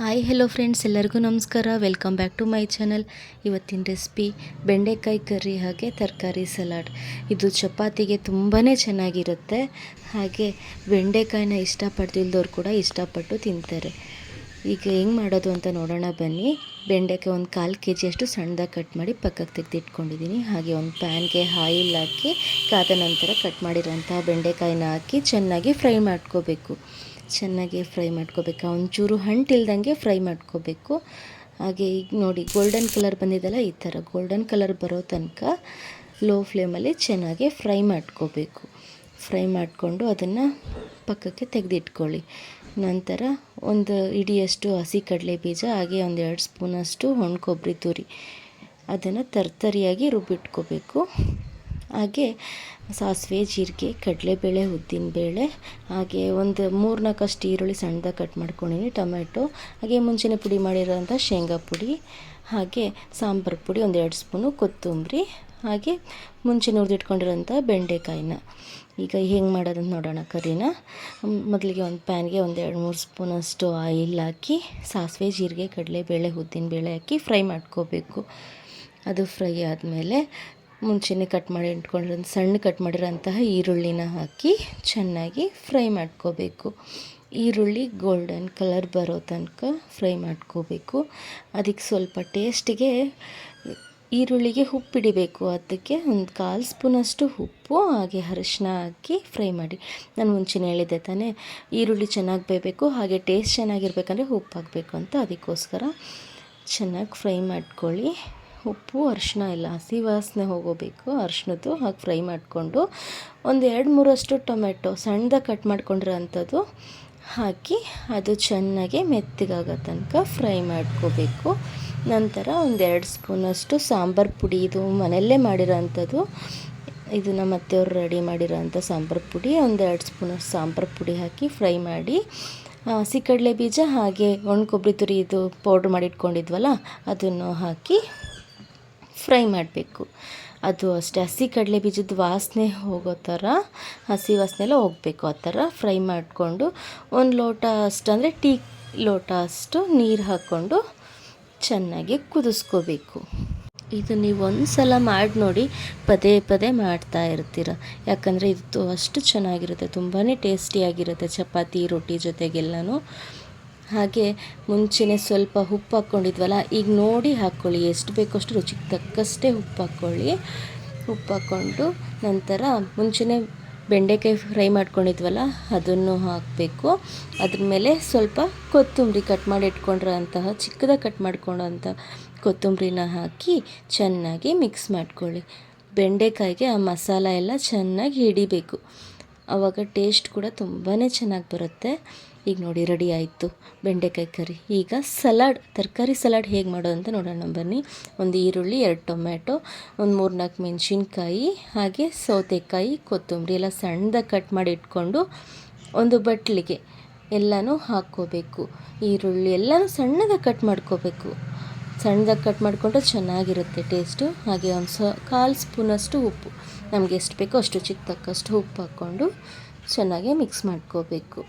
Hi hello friends ಎಲ್ಲರಿಗೂ ನಮಸ್ಕಾರ. Welcome back to my channel ಇವತ್ತಿನ ರೆಸಿಪಿ ಬೆಂಡೆಕಾಯಿ ಕರ್ರಿ ಹಾಗೆ ತರಕಾರಿ ಸಲಾಡ್ ಇದು ಚಪಾತಿಗೆ ತುಂಬಾ ಚೆನ್ನಾಗಿರುತ್ತೆ. ಹಾಗೆ ಬೆಂಡೆಕಾಯಿನ ಇಷ್ಟಪಡ್ತಿಲ್ದವ್ರು ಕೂಡ ಇಷ್ಟಪಟ್ಟು ತಿಂತಾರೆ. ಈಗ ಹೆಂಗೆ ಮಾಡೋದು ಅಂತ ನೋಡೋಣ ಬನ್ನಿ. ಬೆಂಡೆಕಾಯಿ ಒಂದು ಕಾಲು ಕೆ ಜಿಯಷ್ಟು ಸಣ್ಣದಾಗಿ ಕಟ್ ಮಾಡಿ ಪಕ್ಕಕ್ಕೆ ತೆಗೆದಿಟ್ಕೊಂಡಿದ್ದೀನಿ ಹಾಗೆ ಒಂದು ಪ್ಯಾನ್ಗೆ ಆಯಿಲ್ ಹಾಕಿ ಕಾದ ನಂತರ ಕಟ್ ಮಾಡಿರೋಂಥ ಬೆಂಡೆಕಾಯಿನ ಹಾಕಿ ಚೆನ್ನಾಗಿ ಫ್ರೈ ಮಾಡ್ಕೋಬೇಕು. ಚೆನ್ನಾಗಿ ಫ್ರೈ ಮಾಡ್ಕೋಬೇಕು. ಒಂಚೂರು ಹಂಟಿಲ್ದಂಗೆ ಫ್ರೈ ಮಾಡ್ಕೋಬೇಕು. ಹಾಗೆ ಈಗ ನೋಡಿ ಗೋಲ್ಡನ್ ಕಲರ್ ಬಂದಿದ್ದಲ್ಲ ಈ ಥರ. ಗೋಲ್ಡನ್ ಕಲರ್ ಬರೋ ತನಕ ಲೋ ಫ್ಲೇಮಲ್ಲಿ ಚೆನ್ನಾಗಿ ಫ್ರೈ ಮಾಡ್ಕೋಬೇಕು. ಫ್ರೈ ಮಾಡಿಕೊಂಡು ಅದನ್ನು ಪಕ್ಕಕ್ಕೆ ತೆಗೆದಿಟ್ಕೊಳ್ಳಿ. ನಂತರ ಒಂದು ಇಡಿಯಷ್ಟು ಹಸಿ ಕಡಲೆ ಬೀಜ, ಹಾಗೆ ಒಂದು ಎರಡು ಸ್ಪೂನಷ್ಟು ಒಣ ಕೊಬ್ಬರಿ ತುರಿ. ಅದನ್ನು ತರ್ತರಿಯಾಗಿ ರುಬ್ಬಿಟ್ಕೋಬೇಕು. ಹಾಗೆ ಸಾಸಿವೆ, ಜೀರಿಗೆ, ಕಡಲೆಬೇಳೆ ಉದ್ದಿನಬೇಳೆ ಹಾಗೆ ಒಂದು ಮೂರು ನಾಲ್ಕಷ್ಟು ಈರುಳ್ಳಿ ಸಣ್ಣದಾಗಿ ಕಟ್ ಮಾಡ್ಕೊಂಡಿನಿ ಟೊಮೆಟೊ ಹಾಗೆ ಮುಂಚೆನೇ ಪುಡಿ ಮಾಡಿರೋಂಥ ಶೇಂಗಾ ಪುಡಿ, ಹಾಗೆ ಸಾಂಬಾರು ಪುಡಿ, ಒಂದು ಎರಡು ಸ್ಪೂನು ಕೊತ್ತಂಬರಿ, ಹಾಗೆ ಮುಂಚೆ ನುರಿದಿಟ್ಕೊಂಡಿರೋಂಥ ಬೆಂಡೆಕಾಯಿನ. ಈಗ ಹೆಂಗೆ ಮಾಡೋದಂತ ನೋಡೋಣ ಕರಿನ. ಮೊದಲಿಗೆ ಒಂದು ಪ್ಯಾನ್ಗೆ ಒಂದು ಎರಡು ಮೂರು ಸ್ಪೂನಷ್ಟು ಆಯಿಲ್ ಹಾಕಿ, ಸಾಸಿವೆ, ಜೀರಿಗೆ, ಕಡಲೆಬೇಳೆ ಉದ್ದಿನಬೇಳೆ ಹಾಕಿ ಫ್ರೈ ಮಾಡ್ಕೋಬೇಕು. ಅದು ಫ್ರೈ ಆದಮೇಲೆ ಮುಂಚೆನೇ ಕಟ್ ಮಾಡಿ ಇಟ್ಕೊಂಡಿರೋ ಸಣ್ಣ ಕಟ್ ಮಾಡಿರೋಂತಹ ಈರುಳ್ಳಿನ ಹಾಕಿ ಚೆನ್ನಾಗಿ ಫ್ರೈ ಮಾಡ್ಕೋಬೇಕು. ಈರುಳ್ಳಿ ಗೋಲ್ಡನ್ ಕಲರ್ ಬರೋ ತನಕ ಫ್ರೈ ಮಾಡ್ಕೋಬೇಕು. ಅದಕ್ಕೆ ಸ್ವಲ್ಪ ಟೇಸ್ಟಿಗೆ ಈರುಳ್ಳಿಗೆ ಉಪ್ಪಿಡಿಬೇಕು ಅದಕ್ಕೆ ಒಂದು ಕಾಲು ಸ್ಪೂನಷ್ಟು ಉಪ್ಪು, ಹಾಗೆ ಅರಿಶಿನ ಹಾಕಿ ಫ್ರೈ ಮಾಡಿ. ನಾನು ಮುಂಚೆನೇ ಹೇಳಿದ್ದೆ ತಾನೇ, ಈರುಳ್ಳಿ ಚೆನ್ನಾಗಿ ಬೇಯಬೇಕು, ಹಾಗೆ ಟೇಸ್ಟ್ ಚೆನ್ನಾಗಿರ್ಬೇಕಂದ್ರೆ ಉಪ್ಪು ಹಾಕಬೇಕು ಅಂತ ಅದಕ್ಕೋಸ್ಕರ ಚೆನ್ನಾಗಿ ಫ್ರೈ ಮಾಡ್ಕೊಳ್ಳಿ. ಉಪ್ಪು ಅರಿಶಿನ ಇಲ್ಲ ಹಸಿ ವಾಸನೆ ಹೋಗೋಬೇಕು. ಅರಿಶಿನದ್ದು ಹಾಗೆ ಫ್ರೈ ಮಾಡಿಕೊಂಡು ಒಂದು ಎರಡು ಮೂರಷ್ಟು ಟೊಮೆಟೊ ಸಣ್ಣದಾಗಿ ಕಟ್ ಮಾಡ್ಕೊಂಡಿರೋ ಅಂಥದ್ದು ಹಾಕಿ ಅದು ಚೆನ್ನಾಗಿ ಮೆತ್ತಗಾಗೋ ತನಕ ಫ್ರೈ ಮಾಡ್ಕೋಬೇಕು. ನಂತರ ಒಂದೆರಡು ಸ್ಪೂನಷ್ಟು ಸಾಂಬಾರು ಪುಡಿ, ಇದು ಮನೆಯಲ್ಲೇ ಮಾಡಿರೋ ಅಂಥದ್ದು ಇದು ನಮ್ಮ ಅತ್ತೆಯವರು ರೆಡಿ ಮಾಡಿರೋ ಅಂಥ ಸಾಂಬಾರು ಪುಡಿ. ಒಂದೆರಡು ಸ್ಪೂನಷ್ಟು ಸಾಂಬಾರು ಪುಡಿ ಹಾಕಿ ಫ್ರೈ ಮಾಡಿ ಹಸಿ ಕಡಲೆ ಬೀಜ ಹಾಗೆ ಒಣ ಕೊಬ್ಬರಿ ತುರಿ ಇದು ಪೌಡ್ರ್ ಮಾಡಿಟ್ಕೊಂಡಿದ್ವಲ್ಲ, ಅದನ್ನು ಹಾಕಿ ಫ್ರೈ ಮಾಡಬೇಕು. ಅದು ಅಷ್ಟೇ, ಹಸಿ ಕಡಲೆ ಬೀಜದ ವಾಸನೆ ಹೋಗೋ ಥರ, ಹಸಿ ವಾಸನೆ ಎಲ್ಲ ಹೋಗಬೇಕು ಆ ಥರ ಫ್ರೈ ಮಾಡಿಕೊಂಡು, ಒಂದು ಲೋಟ ಅಷ್ಟು, ಅಂದರೆ ಟೀ ಲೋಟ ಅಷ್ಟು ನೀರು ಹಾಕ್ಕೊಂಡು ಚೆನ್ನಾಗಿ ಕುದಿಸ್ಕೋಬೇಕು. ಇದು ನೀವು ಒಂದು ಸಲ ಮಾಡಿ ನೋಡಿ, ಪದೇ ಪದೇ ಮಾಡ್ತಾ ಇರ್ತೀರ. ಯಾಕಂದರೆ ಇದು ಅಷ್ಟು ಚೆನ್ನಾಗಿರುತ್ತೆ ತುಂಬಾ ಟೇಸ್ಟಿಯಾಗಿರುತ್ತೆ ಚಪಾತಿ, ರೊಟ್ಟಿ ಜೊತೆಗೆಲ್ಲನೂ. ಹಾಗೆ ಮುಂಚೆನೇ ಸ್ವಲ್ಪ ಉಪ್ಪು ಹಾಕ್ಕೊಂಡಿದ್ವಲ್ಲ, ಈಗ ನೋಡಿ ಹಾಕ್ಕೊಳ್ಳಿ ಎಷ್ಟು ಬೇಕೋ ಅಷ್ಟು ರುಚಿಗೆ ತಕ್ಕಷ್ಟೇ ಉಪ್ಪು ಹಾಕ್ಕೊಳ್ಳಿ ಉಪ್ಪು ಹಾಕ್ಕೊಂಡು ನಂತರ ಮುಂಚೆನೇ ಬೆಂಡೆಕಾಯಿ ಫ್ರೈ ಮಾಡ್ಕೊಂಡಿದ್ವಲ್ಲ, ಅದನ್ನು ಹಾಕಬೇಕು. ಅದ್ರ ಮೇಲೆ ಸ್ವಲ್ಪ ಕೊತ್ತಂಬರಿ ಕಟ್ ಮಾಡಿ ಇಟ್ಕೊಂಡಿರೋಂತಹ ಚಿಕ್ಕದಾಗಿ ಕಟ್ ಮಾಡ್ಕೊಂಡಂಥ ಕೊತ್ತಂಬರಿನ ಹಾಕಿ ಚೆನ್ನಾಗಿ ಮಿಕ್ಸ್ ಮಾಡ್ಕೊಳ್ಳಿ. ಬೆಂಡೆಕಾಯಿಗೆ ಆ ಮಸಾಲ ಎಲ್ಲ ಚೆನ್ನಾಗಿ ಹಿಡಿಬೇಕು. ಆವಾಗ ಟೇಸ್ಟ್ ಕೂಡ ತುಂಬಾ ಚೆನ್ನಾಗಿ ಬರುತ್ತೆ. ಈಗ ನೋಡಿ ರೆಡಿ ಆಯಿತು. ಬೆಂಡೆಕಾಯಿ ಕರಿ. ಈಗ ಸಲಾಡ್ ತರಕಾರಿ ಸಲಾಡ್ ಹೇಗೆ ಮಾಡೋದು ಅಂತ ನೋಡೋಣ ಬನ್ನಿ. ಒಂದು ಈರುಳ್ಳಿ, ಎರಡು ಟೊಮ್ಯಾಟೊ, ಒಂದು ಮೂರು ನಾಲ್ಕು ಮೆಣಸಿನ್ಕಾಯಿ, ಹಾಗೆ ಸೌತೆಕಾಯಿ, ಕೊತ್ತಂಬರಿ ಎಲ್ಲ ಸಣ್ಣದಾಗಿ ಕಟ್ ಮಾಡಿ ಇಟ್ಕೊಂಡು ಒಂದು ಬಟ್ಲಿಗೆ ಎಲ್ಲನೂ ಹಾಕ್ಕೋಬೇಕು. ಈರುಳ್ಳಿ ಎಲ್ಲನೂ ಸಣ್ಣದಾಗಿ ಕಟ್ ಮಾಡ್ಕೋಬೇಕು. ಸಣ್ಣದಾಗಿ ಕಟ್ ಮಾಡಿಕೊಂಡ್ರೆ ಚೆನ್ನಾಗಿರುತ್ತೆ ಟೇಸ್ಟು. ಹಾಗೆ ಒಂದು ಸ, ಕಾಲು ಸ್ಪೂನಷ್ಟು ಉಪ್ಪು. ನಮಗೆ ಎಷ್ಟು ಬೇಕೋ ಅಷ್ಟು ಚಿಕ್ಕ ತಕ್ಕಷ್ಟು ಉಪ್ಪು ಹಾಕ್ಕೊಂಡು ಚೆನ್ನಾಗಿ ಮಿಕ್ಸ್ ಮಾಡ್ಕೋಬೇಕು.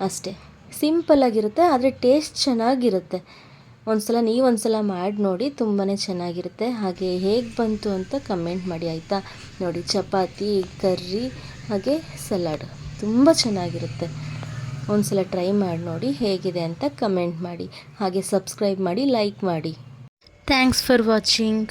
ಅಷ್ಟೇ. ಸಿಂಪಲ್ಲಾಗಿರುತ್ತೆ ಆದರೆ ಟೇಸ್ಟ್ ಚೆನ್ನಾಗಿರುತ್ತೆ. ಒಂದು ಸಲ ನೀವು ಒಂದು ಸಲ ಮಾಡಿ ನೋಡಿ ತುಂಬಾ ಚೆನ್ನಾಗಿರುತ್ತೆ. ಹಾಗೆ ಹೇಗೆ ಬಂತು ಅಂತ ಕಮೆಂಟ್ ಮಾಡಿ, ಆಯಿತಾ? ನೋಡಿ, ಚಪಾತಿ, ಕರ್ರಿ, ಹಾಗೆ ಸಲಾಡ್ ತುಂಬ ಚೆನ್ನಾಗಿರುತ್ತೆ. ಒಂದು ಸಲ ಟ್ರೈ ಮಾಡಿ ನೋಡಿ ಹೇಗಿದೆ ಅಂತ ಕಮೆಂಟ್ ಮಾಡಿ. ಹಾಗೆ ಸಬ್ಸ್ಕ್ರೈಬ್ ಮಾಡಿ ಲೈಕ್ ಮಾಡಿ. Thanks for watching